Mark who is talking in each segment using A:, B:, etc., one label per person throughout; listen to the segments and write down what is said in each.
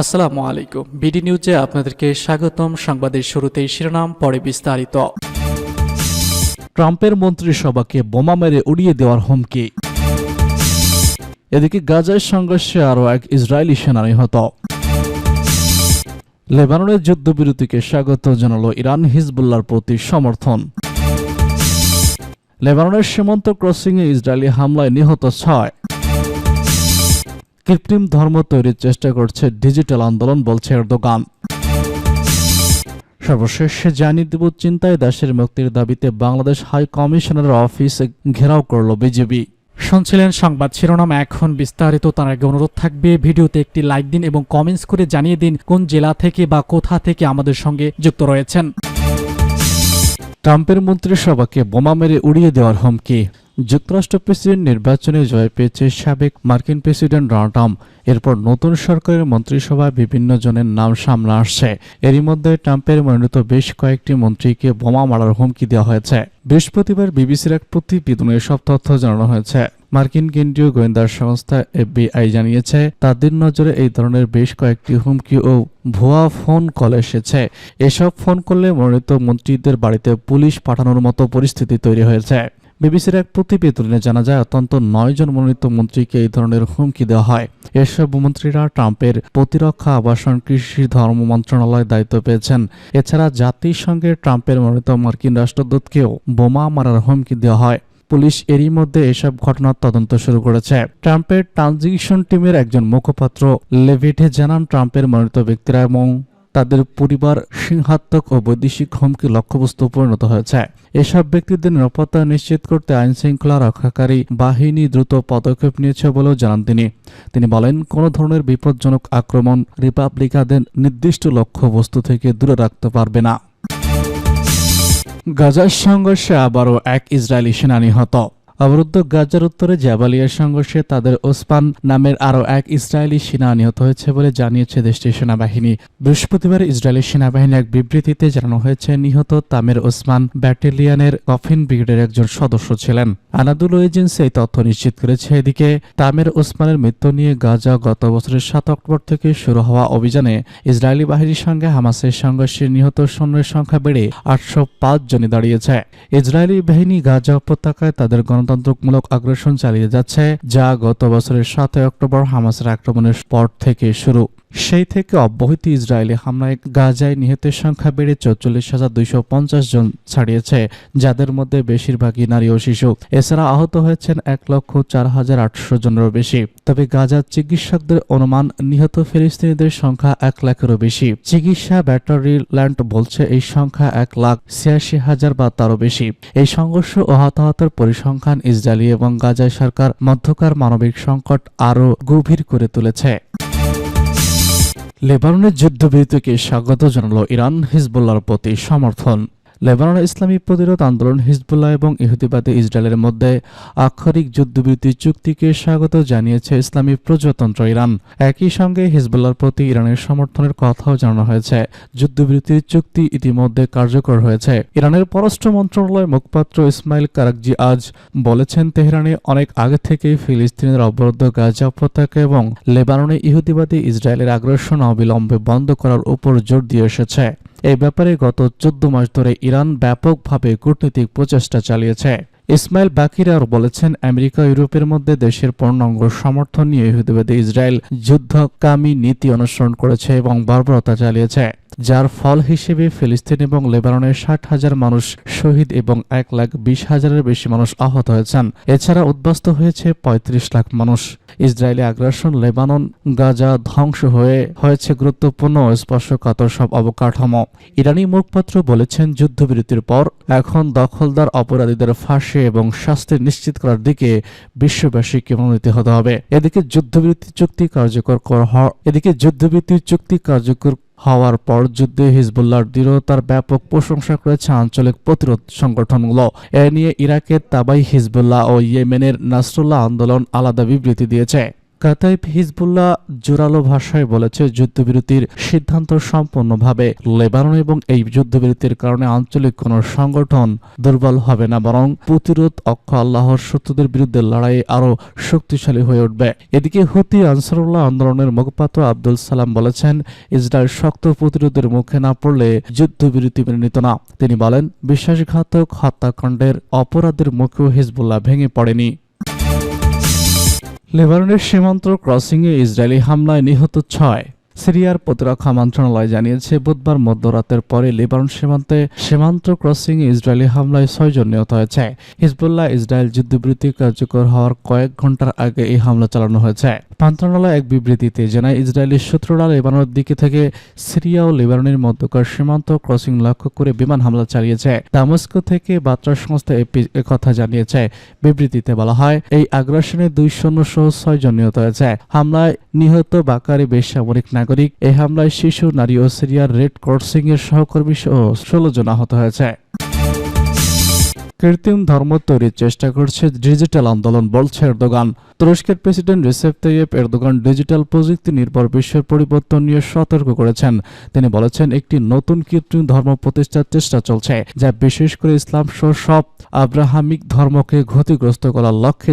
A: আসসালামু আলাইকুম। বিডি নিউজে আপনাদেরকে স্বাগতম। সংবাদের শুরুতেই শিরোনাম, পরে বিস্তারিত।
B: ট্রাম্পের মন্ত্রিসভাকে বোমা মেরে উড়িয়ে দেওয়ার হুমকি। এদিকে গাজার সংঘর্ষে আরও এক ইসরায়েলি সেনা নিহত। লেবাননের যুদ্ধবিরতিকে স্বাগত জানালো ইরান হিজবুল্লার প্রতি সমর্থন। লেবাননের সীমান্ত ক্রসিংয়ে ইসরায়েলি হামলায় নিহত ছয়। কৃত্রিম ধর্ম তৈরির চেষ্টা করছে ডিজিটাল আন্দোলন বলছে এরদোগান। সর্বশেষ জানিয়ে দেব চিন্তায় দেশের মুক্তির দাবিতে বাংলাদেশ হাই কমিশনারের অফিস ঘেরাও করল বিজেপি।
A: শুনছিলেন সংবাদ শিরোনাম এখন বিস্তারিত তার আগে অনুরোধ থাকবে ভিডিওতে একটি লাইক দিন এবং কমেন্টস করে জানিয়ে দিন কোন জেলা থেকে বা কোথা থেকে আমাদের সঙ্গে যুক্ত রয়েছেন।
B: ট্রাম্পের মন্ত্রিসভাকে বোমা মেরে উড়িয়ে দেওয়ার হুমকি। যুক্তরাষ্ট্র প্রেসিডেন্ট নির্বাচনে জয় পেয়েছে সাবেক মার্কিন প্রেসিডেন্ট ডোনাল্ড এরপর নতুন সরকারের মন্ত্রিসভায় বিভিন্ন জনের নাম সামনে আসছে। এরই মধ্যে ট্রাম্পের মনোনীত বেশ কয়েকটি মন্ত্রীকে বোমা মারার হুমকি দেওয়া হয়েছে। বৃহস্পতিবার বিবিসির এক প্রতিবেদনে সব তথ্য জানানো হয়েছে। মার্কিন কেন্দ্রীয় গোয়েন্দা সংস্থা এফবিআই জানিয়েছে, তাদের নজরে এই ধরনের বেশ কয়েকটি হুমকি ও ভুয়া ফোন কল এসেছে। এসব ফোন করলে মনোনীত মন্ত্রীদের বাড়িতে পুলিশ পাঠানোর মতো পরিস্থিতি তৈরি হয়েছে। বিবিসির এক প্রতিবেদনে জানা যায়, অত্যন্ত নয় জন মনোনীত মন্ত্রীকে এই ধরনের হুমকি দেওয়া হয়। এসব মন্ত্রীরা ট্রাম্পের প্রতিরক্ষা, আবাসন, কৃষি, ধর্ম মন্ত্রণালয়ে দায়িত্ব পেয়েছেন। এছাড়া জাতিসংঘের ট্রাম্পের মনোনীত মার্কিন রাষ্ট্রদূতকেও বোমা মারার হুমকি দেওয়া হয়। পুলিশ এরই মধ্যে এসব ঘটনার তদন্ত শুরু করেছে। ট্রাম্পের ট্রানজিশন টিমের একজন মুখপাত্র লেভিটে জানান, ট্রাম্পের মনোনীত ব্যক্তিরা এবং তাদের পরিবার সিংহাত্মক ও বৈদেশিক হুমকি লক্ষ্যবস্তু পরিণত হয়েছে। এসব ব্যক্তিদের নিরাপত্তা নিশ্চিত করতে আইন শৃঙ্খলা রক্ষাকারী বাহিনী দ্রুত পদক্ষেপ নিয়েছে বলেও জানান তিনি। তিনি বলেন, কোনো ধরনের বিপজ্জনক আক্রমণ রিপাবলিকাদের নির্দিষ্ট লক্ষ্যবস্তু থেকে দূরে রাখতে পারবে না। গাজার সংঘর্ষে আবারও এক ইসরায়েলি সেনা নিহত। অবরুদ্ধ গাজার উত্তরে জাবালিয়ার সংঘর্ষে তাদের ওসমান নামের আরও এক ইসরায়েলি সেনা নিহত হয়েছে বলে জানিয়েছে দেশটির সেনাবাহিনী। বৃহস্পতিবার ইসরায়েলি সেনাবাহিনী এক বিবৃতিতে জানানো হয়েছে, নিহত তামের ওসমান ব্যাটালিয়নের কফিন ব্রিগেডের একজন সদস্য ছিলেন। আনাদুল এজেন্সি এই তথ্য নিশ্চিত করেছে। এদিকে তামের ওসমানের মৃত্যু নিয়ে গাজা গত বছরের সাত অক্টোবর থেকে শুরু হওয়া অভিযানে ইসরায়েলি বাহিনীর সঙ্গে হামাসের সংঘর্ষে নিহত সৈন্যের সংখ্যা বেড়ে আটশো পাঁচ জনে দাঁড়িয়েছে। ইসরায়েলি বাহিনী গাজা উপত্যকায় তাদের গণতন্ত্রমূলক আগ্রাসন চালিয়ে যাচ্ছে, যা গত বছরের সাতই অক্টোবর হামাসের আক্রমণের পর থেকে শুরু। সেই থেকে অব্যাহত ইসরায়েলি হামলায় গাজায় নিহতের সংখ্যা বেড়ে চৌচল্লিশ হাজার দুইশো পঞ্চাশ জন ছাড়িয়েছে, যাদের মধ্যে বেশিরভাগই নারী ও শিশু। এছাড়া আহত হয়েছেন এক লক্ষ চার হাজার আটশো জনেরও বেশি। তবে গাজার চিকিৎসকদের অনুমান, নিহত ফিলিস্তিনিদের সংখ্যা এক লাখেরও বেশি। চিকিৎসা ব্যাটারি ল্যান্ড বলছে এই সংখ্যা এক লাখ ছিয়াশি হাজার বা তারও বেশি। এই সংঘর্ষ ও হতাহতের পরিসংখ্যান ইসরায়েলি এবং গাজায় সরকার মধ্যকার মানবিক সংকট আরও গভীর করে তুলেছে। লেবাননের যুদ্ধবিরতিকে স্বাগত জানালো ইরান হিজবুল্লার প্রতি সমর্থন। লেবাননের ইসলামী প্রতিরোধ আন্দোলন হিজবুল্লাহ এবং ইহুদিবাদী ইসরায়েলের মধ্যে আক্ষরিক যুদ্ধবিরতি চুক্তিকে স্বাগত জানিয়েছে ইসলামী প্রজাতন্ত্র ইরান। একই সঙ্গে হিজবুল্লাহর প্রতি ইরানের সমর্থনের কথাও জানানো হয়েছে। যুদ্ধবিরতির চুক্তি ইতিমধ্যে কার্যকর হয়েছে। ইরানের পররাষ্ট্র মন্ত্রণালয়ের মুখপাত্র ইসমাইল কারাকজি আজ বলেছেন, তেহরানে অনেক আগে থেকেই ফিলিস্তিনের অবরুদ্ধ গাজা উপত্যকা এবং লেবাননে ইহুদিবাদী ইসরায়েলের আগ্রাসন অবিলম্বে বন্ধ করার উপর জোর দিয়ে এসেছে। এই ব্যাপারে গত চোদ্দ মাস ধরে ইরান ব্যাপকভাবে কূটনৈতিক প্রচেষ্টা চালিয়েছে। ইসমাইল বাকির আর বলেছেন, আমেরিকা ইউরোপের মধ্যে দেশের পূর্ণাঙ্গ সমর্থন নিয়ে ইহুদিবাদী ইসরায়েল যুদ্ধকামী নীতি অনুসরণ করেছে এবং বর্বরতা চালিয়েছে। যার ফল হিসেবে ফিলিস্তিন এবং লেবাননের ষাট হাজার মানুষ শহীদ এবং এক লাখ বিশ হাজারের বেশি মানুষ আহত হয়েছেন। এছাড়া উদ্বাস্ত হয়েছে পঁয়ত্রিশ লাখ মানুষ। ইসরায়েলি আগ্রাসন লেবানন গাজা ধ্বংস হয়ে হয়েছে গুরুত্বপূর্ণ স্পর্শকাতর সব অবকাঠামো। ইরানি মুখপাত্র বলেছেন, যুদ্ধবিরতির পর এখন দখলদার অপরাধীদের ফাঁসি এবং শাস্তি নিশ্চিত করার দিকে বিশ্ববাসীকে মনোনীত হতে হবে। এদিকে যুদ্ধবিরতি চুক্তি কার্যকর করা এদিকে যুদ্ধবিরতির চুক্তি কার্যকর হওয়ার পর যুদ্ধে হিজবুল্লাহর দৃঢ়তার ব্যাপক প্রশংসা করেছে আঞ্চলিক প্রতিরোধ সংগঠনগুলো। এ নিয়ে ইরাকের তাবাই হিজবুল্লাহ ও ইয়েমেনের নাসরুল্লাহ আন্দোলন আলাদা বিবৃতি দিয়েছে। কাতাইব হিজবুল্লাহ জোরালো ভাষায় বলেছে, যুদ্ধবিরতির সিদ্ধান্ত সম্পূর্ণভাবে লেবানন এবং এই যুদ্ধবিরতির কারণে আঞ্চলিক কোনো সংগঠন দুর্বল হবে না, বরং প্রতিরোধ অক্ষ আল্লাহর শত্রুদের বিরুদ্ধে লড়াই আরও শক্তিশালী হয়ে উঠবে। এদিকে হুতি আনসারুল্লাহ আন্দোলনের মুখপাত্র আব্দুল সালাম বলেছেন, ইসরায়েল শক্ত প্রতিরোধের মুখে না পড়লে যুদ্ধবিরতি মেনে নিত না। তিনি বলেন, বিশ্বাসঘাতক হত্যাকাণ্ডের অপরাধের মুখেও হিজবুল্লাহ ভেঙে পড়েনি। লেবাননের সীমান্ত ক্রসিংয়ে ইসরায়েলি হামলায় নিহত ছয়। সিরিয়ার প্রতিরক্ষা মন্ত্রণালয় জানিয়েছে, বুধবার মধ্যরাতের পরে লেবানন সীমান্তে সীমান্ত ক্রসিং ইসরায়েলি হামলায় ছয়জন নিহত হয়েছে। হিজবুল্লাহ ইসরায়েল যুদ্ধবিরতি কার্যকর হওয়ার কয়েক ঘণ্টার আগে এই হামলা চালানো হয়েছে। মন্ত্রণালয় এক বিবৃতিতে জানায়, ইসরায়েলি সূত্ররা লেবাননের দিকে থেকে সিরিয়া ও লেবাননের মধ্যকার সীমান্ত ক্রসিং লক্ষ্য করে বিমান হামলা চালিয়েছে। দামস্কো থেকে বার্তা সংস্থা এপি কথা জানিয়েছে। বিবৃতিতে বলা হয়, এই আগ্রাসনে দুই সৈন্য সহ ছয়জন নিহত হয়েছে। হামলায় নিহত বাকারি বেসামরিক নাগরিক এই হামলায় শিশু, নারী ও সিরিয়ার রেড ক্রসিং এর সহকর্মী সহ ষোলো জন আহত হয়েছে। কৃত্রিম ধর্ম তৈরির চেষ্টা করছে ডিজিটাল আন্দোলন, বলছে এরদোগান। তুরস্কের president Recep Tayyip Erdogan digital প্রযুক্তি নির্ভর বিশ্বের পরিবর্তন নিয়ে সতর্ক করেছেন। তিনি বলেছেন, একটি নতুন কৃত্রিম ধর্ম প্রতিষ্ঠার চেষ্টা চলছে, যা বিশেষ করে ইসলাম সহ সব আব্রাহামিক ধর্মকে ক্ষতিগ্রস্ত করার লক্ষ্যে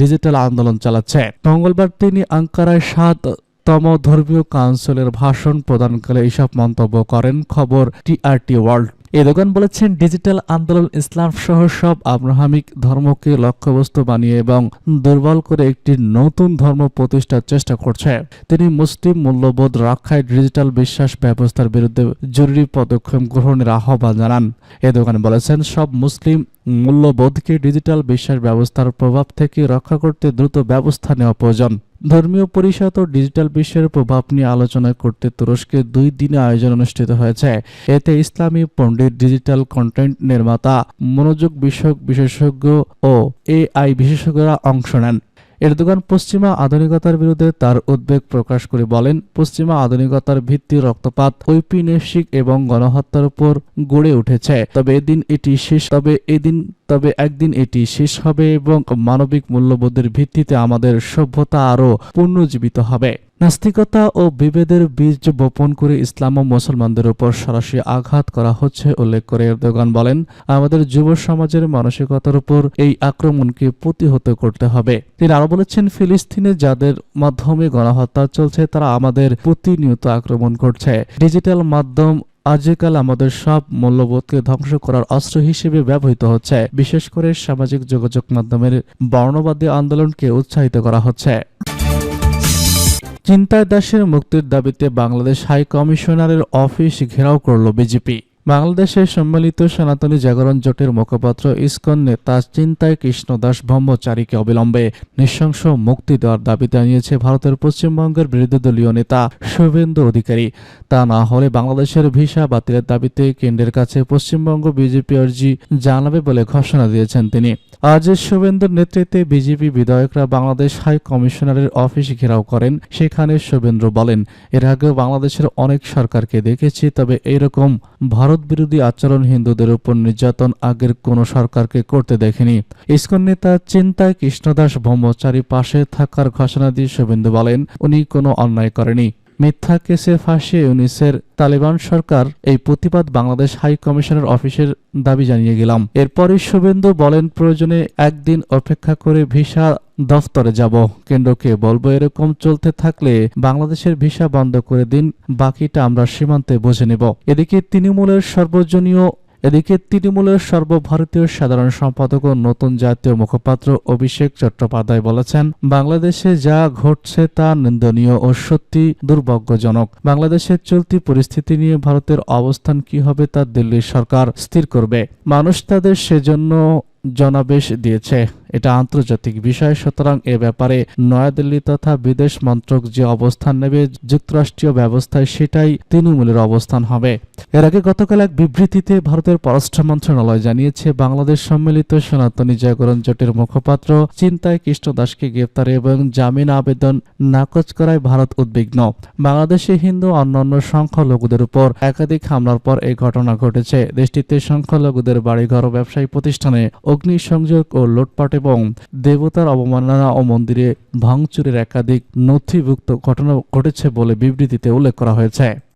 B: ডিজিটাল আন্দোলন চালাচ্ছে। মঙ্গলবার তিনি আঙ্কারায় সাত তম ধর্মীয় কাউন্সিলের ভাষণ প্রদানকালে এসব মন্তব্য করেন, খবর টিআরটি ওয়ার্ল্ড। এরদোগান বলেছেন, ডিজিটাল আন্দোলন ইসলাম সহ সব আব্রাহামিক ধর্মকে লক্ষ্যবস্তু বানিয়ে এবং দুর্বল করে একটি নতুন ধর্ম প্রতিষ্ঠার চেষ্টা করছে। তিনি মুসলিম মূল্যবোধ রক্ষায় ডিজিটাল বিশ্বাস ব্যবস্থার বিরুদ্ধে জরুরি পদক্ষেপ গ্রহণের আহ্বান জানান। এরদোগান বলেছেন, সব মুসলিম মূল্যবোধকে ডিজিটাল বিশ্বাস ব্যবস্থার প্রভাব থেকে রক্ষা করতে দ্রুত ব্যবস্থা নেওয়া প্রয়োজন। ধর্মীয় পরিষদ ও ডিজিটাল বিশ্বের প্রভাব নিয়ে আলোচনা করতে তুরস্কে দুই দিনে আয়োজন অনুষ্ঠিত হয়েছে। এতে ইসলামী পণ্ডিত ডিজিটাল কন্টেন্ট নির্মাতা, মনোযোগ বিষয়ক বিশেষজ্ঞ ও এআই বিশেষজ্ঞরা অংশ নেন। এরদোগান পশ্চিমা আধুনিকতার বিরুদ্ধে তার উদ্বেগ প্রকাশ করে বলেন, পশ্চিমা আধুনিকতার ভিত্তি রক্তপাত, ঐপিনেশিক এবং গণহত্যার উপর গড়ে উঠেছে। তবে এদিন এটি শেষ, তবে এদিন তবে একদিন এটি শেষ হবে এবং মানবিক মূল্যবোধের ভিত্তিতে আমাদের সভ্যতা আরও পুনর্জীবিত হবে। নাস্তিকতা ও বিভেদের বীজ বপন করে ইসলাম ও মুসলমানদের উপর সরাসরি আঘাত করা হচ্ছে, উল্লেখ করে এরদোগান বলেন। আমাদের যুব সমাজের মানসিকতার উপর এই আক্রমণকে প্রতিহত করতে হবে। তিনি আরও বলেছেন, ফিলিস্তিনে যাদের মাধ্যমে গণহত্যা চলছে, তারা আমাদের প্রতিনিয়ত আক্রমণ করছে। ডিজিটাল মাধ্যম আজকাল আমাদের সব মূল্যবোধকে ধ্বংস করার অস্ত্র হিসেবে ব্যবহৃত হচ্ছে। বিশেষ করে সামাজিক যোগাযোগ মাধ্যমের বর্ণবাদী আন্দোলনকে উৎসাহিত করা হচ্ছে। চিন্তায় দাসের মুক্তির দাবিতে বাংলাদেশ হাই কমিশনারের অফিস ঘেরাও করল বিজেপি। বাংলাদেশে সম্মিলিত সনাতনী জাগরণ জোটের মুখপাত্র ইসকন নেতা চিন্তায় কৃষ্ণ দাস ব্রহ্মচারীকে অবিলম্বে নৃশংস মুক্তি দেওয়ার দাবি জানিয়েছে ভারতের পশ্চিমবঙ্গের বিরোধী দলীয় নেতা শুভেন্দু অধিকারী। তা না হলে বাংলাদেশের ভিসা বাতিলের দাবিতে কেন্দ্রের কাছে পশ্চিমবঙ্গ বিজেপি আর্জি জানাবে বলে ঘোষণা দিয়েছেন তিনি। আজ শুভেন্দুর নেতৃত্বে বিজেপি বিধায়করা বাংলাদেশ হাই কমিশনারের অফিস ঘেরাও করেন, সেখানে শুভেন্দ্র বলেন, এর আগে বাংলাদেশের অনেক সরকারকে দেখেছি, তবে এরকম ভারত বিরোধী আচরণ হিন্দুদের উপর নির্যাতন আগের কোন সরকারকে করতে দেখেনি। ইস্কন নেতা চিন্তায় কৃষ্ণদাস ব্রহ্মচারী পাশে থাকার ঘোষণা দিয়ে শুভেন্দু বলেন, উনি কোনো অন্যায় করেনি। মিথ্যা কেসে ফাঁসিয়ে ইউনিসের তালেবান সরকার এই প্রতিবাদ বাংলাদেশ হাই কমিশনের অফিসের দাবি জানিয়ে গেলাম। এরপরই শুভেন্দু বলেন, প্রয়োজনে একদিন অপেক্ষা করে ভিসা দফতরে যাব। কেন্দ্রকে বলব এরকম চলতে থাকলে বাংলাদেশের ভিসা বন্ধ করে দিন, বাকিটা আমরা সীমান্তে বুঝে নেব। এদিকে তৃণমূলের সর্বজনীয় এদিকে তৃণমূলের সর্বভারতীয় সাধারণ সম্পাদক ও নতুন জাতীয় মুখপাত্র অভিষেক চট্টোপাধ্যায় বলেছেন, বাংলাদেশে যা ঘটছে তা নিন্দনীয় ও সত্যি দুর্ভাগ্যজনক। বাংলাদেশের চলতি পরিস্থিতি নিয়ে ভারতের অবস্থান কি হবে তা দিল্লির সরকার স্থির করবে। মানুষ তাদের সেজন্য জনাবেশ দিয়েছে। এটা আন্তর্জাতিক বিষয়, সুতরাং এ ব্যাপারে নয়াদিল্লি তথা বিদেশ মন্ত্রক যে অবস্থান নেবে যুক্তরাষ্ট্রীয় ব্যবস্থায় সেটাই তৃণমূলের অবস্থান হবে। এর আগে গতকাল এক বিবৃতিতে ভারতের পররাষ্ট্র মন্ত্রণালয় জানিয়েছে, বাংলাদেশ সম্মিলিত সনাতনী জাগরণ জোটের মুখপাত্র চিন্তায় কৃষ্ণ দাসকে গ্রেপ্তার এবং জামিন আবেদন নাকচ করায় ভারত উদ্বিগ্ন। বাংলাদেশে হিন্দু অন্যান্য সংখ্যালঘুদের উপর একাধিক হামলার পর এই ঘটনা ঘটেছে। দেশটিতে সংখ্যালঘুদের বাড়িঘর ও ব্যবসায়িক প্রতিষ্ঠানে অগ্নিসংযোগ ও লোটপাট এবং দেবতার অবমাননা ও মন্দিরে ভাঙচুরের একাধিক নথিভুক্ত ঘটনা ঘটেছে বলে বিবৃতিতে উল্লেখ করা হয়েছে।